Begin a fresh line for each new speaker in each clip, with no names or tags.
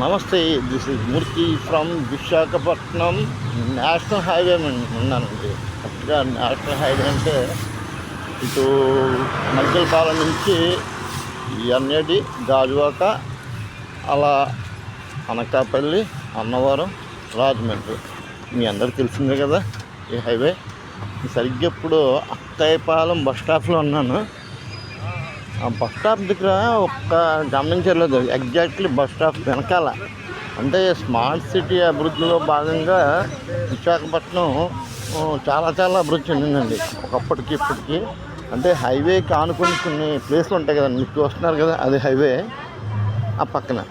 నమస్తే this is Murthy from Visakhapatnam national highway ఉన్నానండి. కరెక్ట్గా నేషనల్ హైవే అంటే ఇటు మధ్యపాలెం నుంచి ఎన్ఏడి గాజువాక అలా అనకాపల్లి అన్నవరం రాజమండ్రి. మీ అందరికి తెలిసిందే కదా ఈ హైవే. సరిగ్గా ఇప్పుడు అక్కయ్యపాలెం బస్ స్టాప్లో ఉన్నాను. ఆ బస్ స్టాప్ దగ్గర ఒక్క గమనించలేదు. ఎగ్జాక్ట్లీ బస్ స్టాప్ వెనకాల. అంటే స్మార్ట్ సిటీ అభివృద్ధిలో భాగంగా విశాఖపట్నం చాలా చాలా అభివృద్ధి చెందిందండి. ఒకప్పటికి ఇప్పటికి. అంటే హైవేకి ఆనుకుని కొన్ని ప్లేస్లు ఉంటాయి కదండి. మీరు చూస్తున్నారు కదా అది హైవే ఆ పక్కన.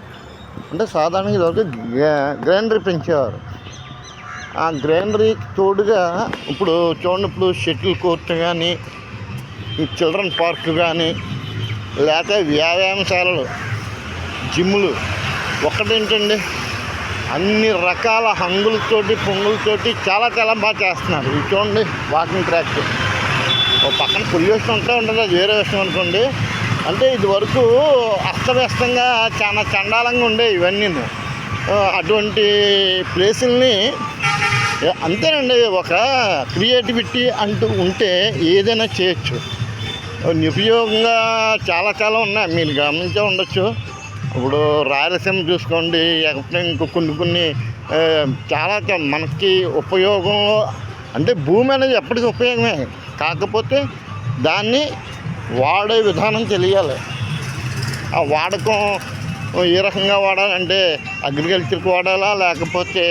అంటే సాధారణంగా ఇదివరకు గ్రా- గ్రైండరీ పెంచేవారు. ఆ గ్రైండరీ తోడుగా ఇప్పుడు చూడండి ఇప్పుడు షటిల్ కోర్ట్ కానీ ఈ చిల్డ్రన్ పార్క్ కానీ లేకపోతే వ్యాయామశాలలు జిమ్లు ఒక్కటేంటండి? అన్ని రకాల హంగులతోటి పొంగులతోటి చాలా చాలా బాగా చేస్తున్నారు. ఇవి చూడండి వాకింగ్ ట్రాక్. ఓ పక్కన పొల్యూషన్ ఉంటే ఉంటుంది అది వేరే విషయం అనుకోండి. అంటే ఇది వరకు అస్తవ్యస్తంగా చాలా చండాలంగా ఉండే ఇవన్నీ అటువంటి ప్లేసుల్ని అంతేనండి ఒక క్రియేటివిటీ అంటూ ఉంటే ఏదైనా చేయొచ్చు. నిరుపయోగంగా చాలా చాలా ఉన్నాయి. మీరు గమనించే ఉండొచ్చు. ఇప్పుడు రాయలసీమ చూసుకోండి లేకపోతే ఇంకో కొన్ని కొన్ని చాలా మనకి ఉపయోగంలో అంటే భూమి అనేది ఎప్పటికీ ఉపయోగమే. కాకపోతే దాన్ని వాడే విధానం తెలియాలి. ఆ వాడకం ఏ రకంగా వాడాలంటే అగ్రికల్చర్కి వాడాలా లేకపోతే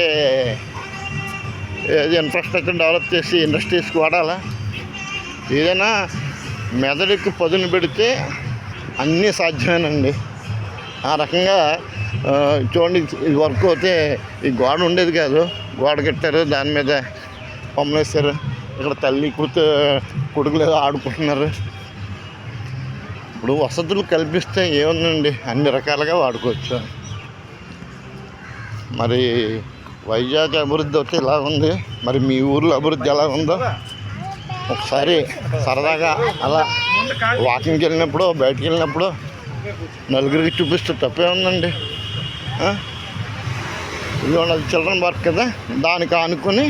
ఏది ఇన్ఫ్రాస్ట్రక్చర్ డెవలప్ చేసి ఇండస్ట్రీస్కి వాడాలా? ఏదైనా మెదడుకి పదును పెడితే అన్నీ సాధ్యమేనండి. ఆ రకంగా చూడండి ఇది వర్క్ అయితే ఈ గోడ ఉండేది కాదు. గోడ కట్టారు దాని మీద పొమ్మలేస్తారు ఇక్కడ తల్లి కూతు కొడుకులు ఆడుకుంటున్నారు. ఇప్పుడు వసతులు కల్పిస్తే ఏముందండి? అన్ని రకాలుగా వాడుకోవచ్చు. మరి వైజాగ్ అభివృద్ధి అయితే ఇలా ఉంది? మరి మీ ఊర్లో అభివృద్ధి ఎలా ఉందో? ఒకసారి సరదాగా అలా వాకింగ్కి వెళ్ళినప్పుడు బయటికి వెళ్ళినప్పుడు నలుగురికి చూపిస్తే తప్పే ఉందండి. ఇది ఉన్నది చిల్డ్రన్ పార్క్ కదా దానికి ఆనుకొని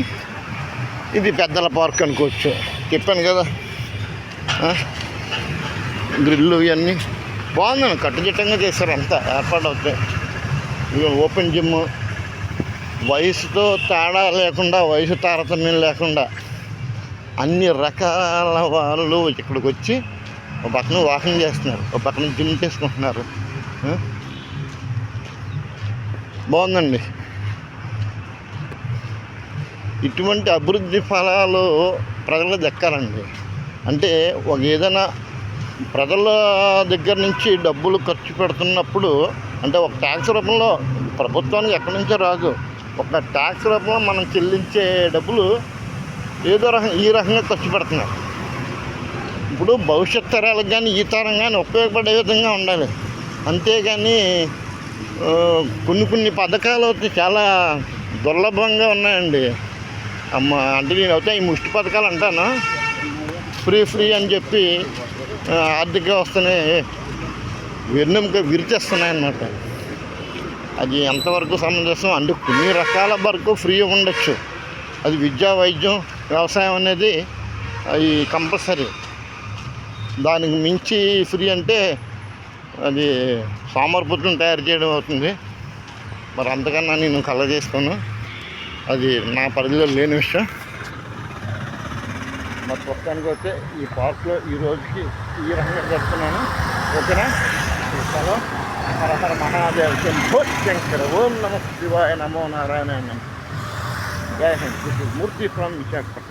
ఇది పెద్దల పార్క్ అనుకోవచ్చు. చెప్పాను కదా. గ్రిల్లు ఇవన్నీ. బాగుందండి కట్టుదిట్టంగా చేశారు అంతా ఏర్పాటు అవుతాయి. ఇది ఓపెన్ జిమ్. వయసుతో తేడా లేకుండా వయసు తారతమ్యం లేకుండా అన్ని రకాల వాళ్ళు ఇక్కడికి వచ్చి ఒక పక్కన వాకింగ్ చేస్తున్నారు. ఒక పక్కన జిమ్ చేసుకుంటున్నారు. బాగుందండి. ఇటువంటి అభివృద్ధి ఫలాలు ప్రజలకు దక్కాలండి. అంటే ఒక ఏదైనా ప్రజల దగ్గర నుంచి డబ్బులు ఖర్చు పెడుతున్నప్పుడు అంటే ఒక ట్యాక్స్ రూపంలో ప్రభుత్వానికి ఎక్కడి నుంచో రాదు. ఒక ట్యాక్స్ రూపంలో మనం చెల్లించే డబ్బులు ఏదో రకం ఈ రకంగా ఖర్చు పెడుతున్నారు. ఇప్పుడు భవిష్యత్ తరాలకు కానీ ఈ తరం కానీ ఉపయోగపడే విధంగా ఉండాలి. అంతేగాని కొన్ని కొన్ని పథకాలు అయితే చాలా దుర్లభంగా ఉన్నాయండి. అమ్మ అంటే నేను అయితే ఈ ముష్టి పథకాలు అంటాను? ఫ్రీ ఫ్రీ అని చెప్పి ఆర్థిక వ్యవస్థని వెన్నెముక విరిచేస్తున్నాయి అన్నమాట అది ఎంతవరకు సమంజసం? అంటే కొన్ని రకాల వరకు ఫ్రీ ఉండొచ్చు. అది విద్యా వైద్యం వ్యవసాయం అనేది అది కంపల్సరీ. దానికి మించి ఫ్రీ అంటే అది సోమరిపుత్రం తయారు చేయడం అవుతుంది. మరి అంతకన్నా నేను కళ్ళ చేసుకోను అది నా పరిధిలో లేని విషయం. మరి ప్రస్తుతానికి వస్తే ఈ పార్క్లో ఈ రోజుకి ఈ రకంగా చెప్తున్నాను ఓకేనా? ఈ స్థలం. హర హర మహాదేవ్ శంభో శంకర. ఓం నమ శివాయ నమో నారాయణ జై Hind this is Murthy from Visakhapatnam